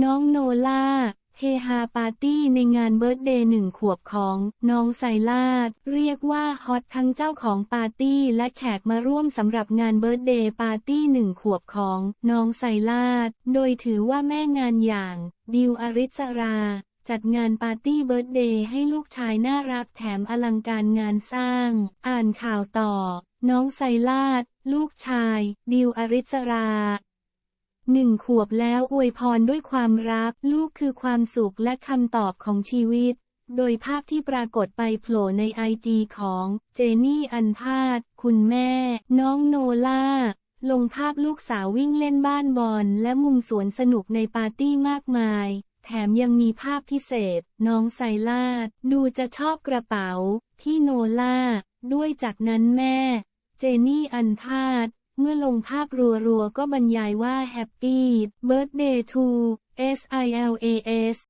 น้องโนล่าเฮฮาปาร์ตี้ในงานเบิร์ตเดย์หนึ่งขวบของน้องไซลาดเรียกว่าฮอตทั้งเจ้าของปาร์ตี้และแขกมาร่วมสำหรับงานเบิร์ตเดย์ปาร์ตี้หนึ่งขวบของน้องไซลาดโดยถือว่าแม่งานอย่างดิวอริสรา จัดงานปาร์ตี้เบิร์ตเดย์ให้ลูกชายน่ารักแถมอลังการงานสร้าง อ่านข่าวต่อ น้องไซลาดลูกชาย ดิวอริสรา หนึ่งขวบแล้วอวยพรด้วยความรัก ลูกคือความสุขและคำตอบของชีวิต โดยภาพที่ปรากฏไปโผล่ในไอจีของเจนี่อันพาดคุณแม่ น้องโนล่า ลงภาพลูกสาววิ่งเล่นบ้านบอลและมุมสวนสนุกในปาร์ตี้มากมาย แถมยังมีภาพพิเศษ น้องไซลาด ดูจะชอบกระเป๋า ที่โนล่า ด้วยจากนั้นแม่ เจนี่อันพาด เมื่อลงภาพรัวๆ ก็บรรยายว่า Happy Birthday to Silas